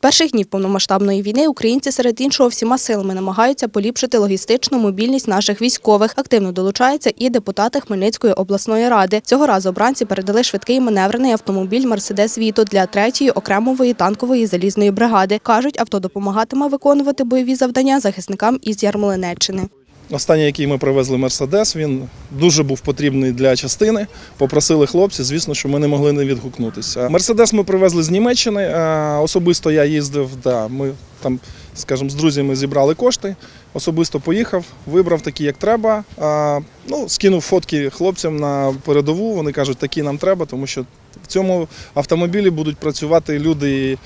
Перших днів повномасштабної війни українці серед іншого всіма силами намагаються поліпшити логістичну мобільність наших військових. Активно долучаються і депутати Хмельницької обласної ради. Цього разу обранці передали швидкий маневрений автомобіль Мерседес Віто для третьої окремової танкової залізної бригади. кажуть, авто допомагатиме виконувати бойові завдання захисникам із Ярмолинеччини. Останній, який ми привезли Мерседес, він дуже був потрібний для частини. Попросили хлопці, звісно, що ми не могли не відгукнутися. Мерседес ми привезли з Німеччини. е, Особисто я їздив, да, ми там, скажімо, з друзями зібрали кошти. Особисто поїхав, вибрав такі, як треба. Ну, скинув фотки хлопцям на передову. Вони кажуть, такі нам треба, тому що в цьому автомобілі будуть працювати люди,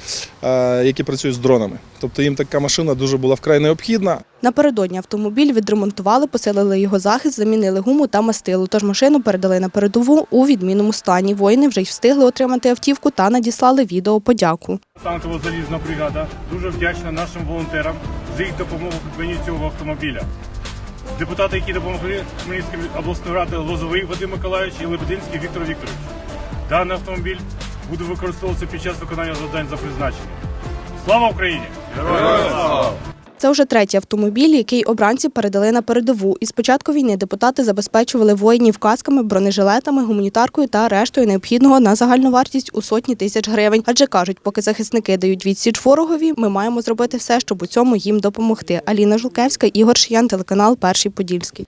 е, які працюють з дронами. Тобто їм така машина дуже була вкрай необхідна. Напередодні автомобіль відремонтували, посилили його захист, замінили гуму та мастилу. Тож машину передали на передову у відмінному стані. Воїни вже й встигли отримати автівку та надіслали відео подяку. Танкова залізна бригада дуже вдячна нашим волонтерам за їх допомогу в придбанні цього автомобіля. Депутати, які допомогли Хмельницької обласної ради Лозовий Вадим Миколаївич і Лебединський Віктор Вікторович. Даний автомобіль буде використовуватися під час виконання завдань за призначенням. Слава Україні! Героям слава! Це вже третій автомобіль, який обранці передали на передову. І початку війни депутати забезпечували воїнів касками, бронежилетами, гуманітаркою та рештою необхідного на загальну вартість у сотні тисяч гривень. Адже кажуть, поки захисники дають відсіч ворогові, ми маємо зробити все, щоб у цьому їм допомогти. Аліна Жулкевська, Ігор Шиян, телеканал Перший Подільський.